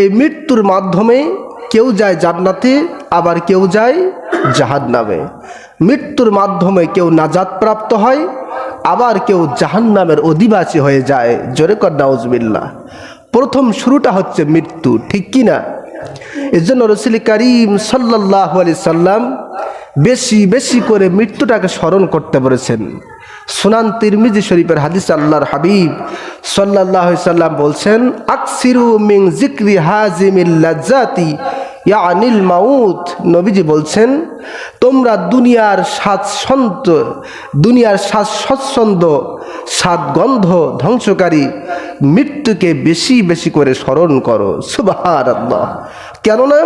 এই মৃত্যুর মাধ্যমে কেউ যায় জান্নাতে, আবার কেউ যায় জাহাদ নামে মৃত্যুর মাধ্যমে কেউ নাজাত প্রাপ্ত হয়, আবার কেউ জাহান নামের অধিবাসী হয়ে যায়। জোরে কর প্রথম শুরুটা হচ্ছে মৃত্যু, ঠিক কি না এর জন্য রসুল করিম সাল্লাহ আলি সাল্লাম বেশি বেশি করে মৃত্যুটাকে স্মরণ করতে বলেছেন। সুনান তিরমিজি শরীফের হাদিস আল্লাহর হাবিব সাল্লাহ সাল্লাম বলছেন, আকসিরু মিং জিক্রি হাজিমিল্লাজাতি ইয়া আনিল মাউত। নবীজি বলছেন, তোমরা দুনিয়ার স্বাচ্ছন্দ দুনিয়ার স্বাদ স্বচ্ছন্দ গন্ধ ধ্বংসকারী মৃত্যুকে বেশি বেশি করে স্মরণ করো। আল্লাহ কেননা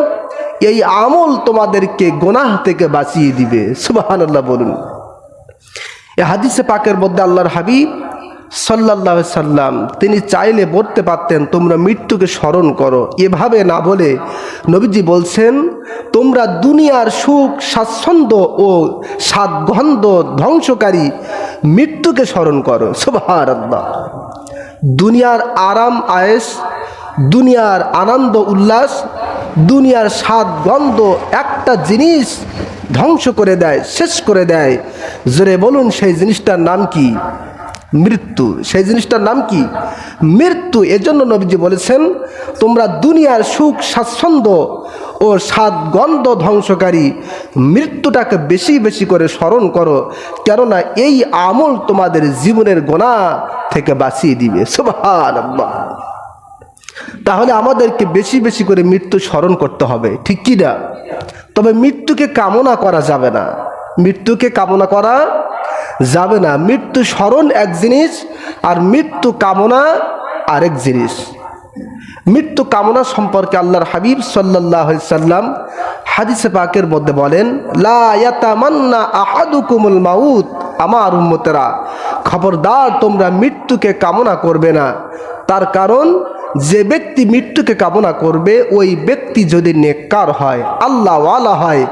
এই আমল তোমাদেরকে গোনাহ থেকে বাঁচিয়ে দিবে। সুবাহান আল্লাহ বলুন। এ হাদিসে পাকের মধ্যে আল্লাহর হাবিব সাল্লাহ সাল্লাম তিনি চাইলে বলতে পারতেন, তোমরা মৃত্যুকে স্মরণ করো। এভাবে না বলে নবীজি বলছেন, তোমরা দুনিয়ার সুখ, স্বাচ্ছন্দ্য ও সাদগন্ধ ধ্বংসকারী মৃত্যুকে স্মরণ করো। সুবাহার আল্লাহ দুনিয়ার আরাম আয়েস দুনিয়ার আনন্দ, উল্লাস দুনিয়ার স্বাদ, গন্ধ, একটা জিনিস ধ্বংস করে দেয়, শেষ করে দেয়। জোরে বলুন, সেই জিনিসটার নাম কি? মৃত্যু। সেই জিনিসটার নাম কি? মৃত্যু। এজন্য নবীজি বলেছেন, তোমরা দুনিয়ার সুখ, স্বাচ্ছন্দ্য ও স্বাদ, গন্ধ ধ্বংসকারী, মৃত্যুটাকে বেশি বেশি করে স্মরণ করো, কেননা এই আমল তোমাদের জীবনের গোনা থেকে বাঁচিয়ে দিবে। সুবহান তাহলে আমাদেরকে বেশি বেশি করে মৃত্যু স্মরণ করতে হবে, ঠিক কি না? তবে মৃত্যুকে কামনা করা যাবে না। মৃত্যুকে কামনা করা যাবে না। মৃত্যু স্মরণ এক জিনিস আর মৃত্যু কামনা আরেক জিনিস। মৃত্যু কামনা সম্পর্কে আল্লাহর হাবিব সাল্লাহ সাল্লাম হাদিসে পাকের মধ্যে বলেন, লা ইয়াতামান্না আহাদুকুমুল মাউত। আমার উম্মতেরা, খবরদার, তোমরা মৃত্যুকে কামনা করবে না। তার কারণ যে ব্যক্তি মৃত্যুকে কামনা করবে, ওই ব্যক্তি যদি নেককার হয় আল্লাহওয়ালা হয়,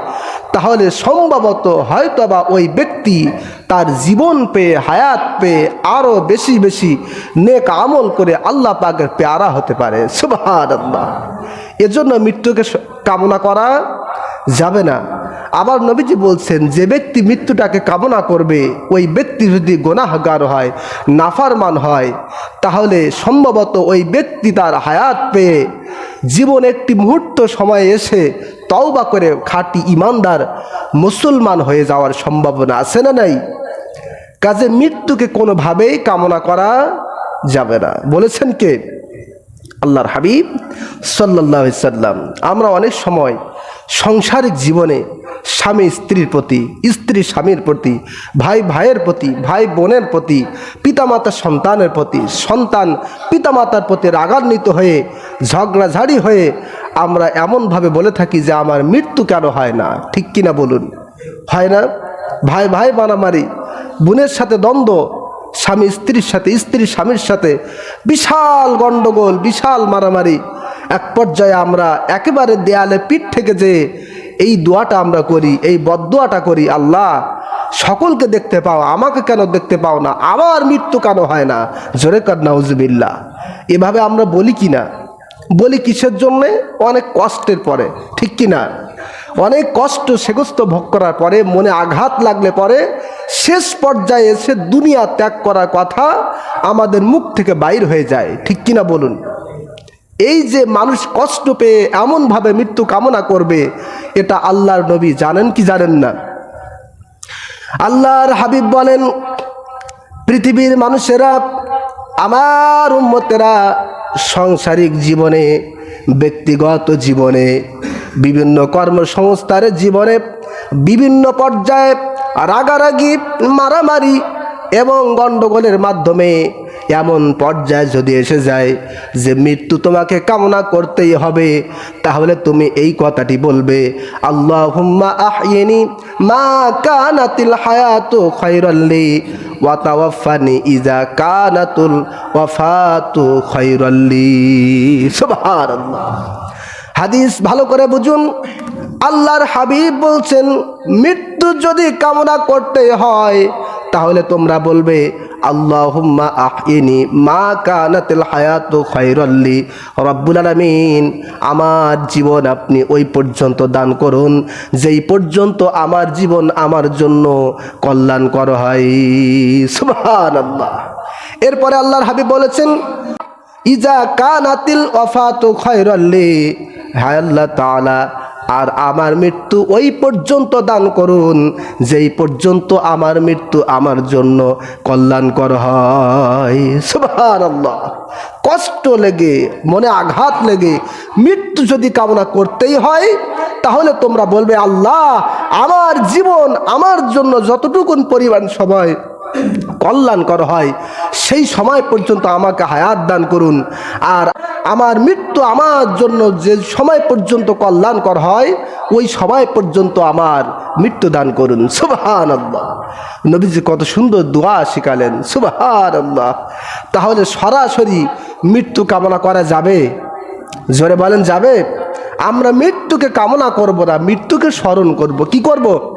তাহলে সম্ভবত হয়তোবা ওই ব্যক্তি তার জীবন পেয়ে, হায়াত পেয়ে আরও বেশি বেশি নেক আমল করে আল্লাহ পাকের পেয়ারা হতে পারে। সুবাহ আল্লাহ এজন্য মৃত্যুকে কামনা করা যাবে না। আবার নবীজি বলছেন, যে ব্যক্তি মৃত্যুটাকে কামনা করবে, ওই ব্যক্তি যদি গোনাহগার হয়, নাফারমান হয়, তাহলে সম্ভবত ওই ব্যক্তি তার হায়াত পেয়ে জীবন একটি মুহূর্ত সময়ে এসে তওবা করে খাঁটি ইমানদার মুসলমান হয়ে যাওয়ার সম্ভাবনা আছে না নাই? কাজে মৃত্যুকে কোনোভাবেই কামনা করা যাবে না। বলেছেন কে? আল্লাহর হাবিব সাল্লাহ সাল্লাম। আমরা অনেক সময় সাংসারিক জীবনে স্বামী স্ত্রীর প্রতি, স্ত্রী স্বামীর প্রতি, ভাই ভাইয়ের প্রতি, ভাই বোনের প্রতি পিতামাতা সন্তানের প্রতি, সন্তান পিতামাতার প্রতি রাগান্বিত হয়ে, ঝগড়াঝাড়ি হয়ে আমরা এমনভাবে বলে থাকি যে আমার মৃত্যু কেন হয় না? ঠিক কিনা বলুন? হয় না? ভাই ভাই মারামারি, বোনের সাথে দ্বন্দ্ব, স্বামী স্ত্রীর সাথে, স্ত্রী স্বামীর সাথে বিশাল গণ্ডগোল, বিশাল মারামারি। এক পর্যায়ে আমরা একেবারে দেয়ালে পিঠ থেকে যে এই দোয়াটা আমরা করি, এই বদোয়াটা করি, আল্লাহ, সকলকে দেখতে পাও, আমাকে কেন দেখতে পাও না? আমার মৃত্যু কেন হয় না? জোরে কর নাউজবিল্লা এভাবে আমরা বলি কি না? বলি কিসের জন্যে? অনেক কষ্টের পরে, ঠিক কি না? অনেক কষ্ট সেগস্ত ভোগ করার পরে, মনে আঘাত লাগলে পরে, শেষ পর্যায়ে এসে দুনিয়া ত্যাগ করার কথা আমাদের মুখ থেকে বাইর হয়ে যায়, ঠিক কিনা বলুন? এই যে মানুষ কষ্ট পেয়ে এমনভাবে মৃত্যু কামনা করবে, এটা আল্লাহর নবী জানেন কি জানেন না? আল্লাহর হাবিব বলেন, পৃথিবীর মানুষেরা, আমার উম্মতেরা সাংসারিক জীবনে, ব্যক্তিগত জীবনে, বিভিন্ন কর্মসংস্থার জীবনে, বিভিন্ন পর্যায়ে রাগারাগি, মারামারি এবং গণ্ডগোলের মাধ্যমে এমন পর্যায়ে যদি এসে যায় যে মৃত্যু তোমাকে কামনা করতেই হবে, তাহলে তুমি এই কথাটি বলবে আল্লাহ হুম্মা আহিনি মা কানাতিল হায়াতু খৈরল্লি ওয়াতাওয়াফানি ইজা কানাতুল ওয়াফাতু খৈরল্লি সুবহানাল্লাহ। হাদিস ভালো করে বুঝুন, আল্লাহর হাবিব বলছেন, মৃত্যু যদি কামনা করতে হয়, তাহলে তোমরা বলবে আল্লাহুম্মা আহিনি মা কানাতিল হায়াতু খায়রাল্লি রব্বুল আলামিন। আমার জীবন আপনি ওই পর্যন্ত দান করুন, যেই পর্যন্ত আমার জীবন আমার জন্য কল্যাণ কল্যাণকর হয়। সুবহানাল্লাহ। এরপরে আল্লাহর হাবিব বলেছেন, ইজা কানাতিল ওয়াফাতু খায়রাল্লি হায় আল্লাহ তাআলা আর আমার মৃত্যু ওই পর্যন্ত দান করুন, যেই পর্যন্ত আমার মৃত্যু আমার জন্য কল্যাণকর হয়। সুবহানাল্লাহ। কষ্ট লেগে, মনে আঘাত লেগে মৃত্যু যদি কামনা করতেই হয়, তাহলে তোমরা বলবে, আল্লাহ, আমার জীবন আমার জন্য যতটুকুন পরিমাণ সময় কল্যাণকর হয়, সেই সময় পর্যন্ত আমাকে হায়াত দান করুন। আর আমার মৃত্যু আমার জন্য যে সময় পর্যন্ত কল্যাণকর হয়, ওই সময় পর্যন্ত আমার মৃত্যু দান করুন। সুবাহান আল্লাহ নবীজি কত সুন্দর দোয়া শিখালেন। সুবাহান আল্লাহ তাহলে সরাসরি মৃত্যু কামনা করা যাবে? জোরে বলেন, যাবে? আমরা মৃত্যুকে কামনা করব না, মৃত্যুকে স্মরণ করব। কি করব?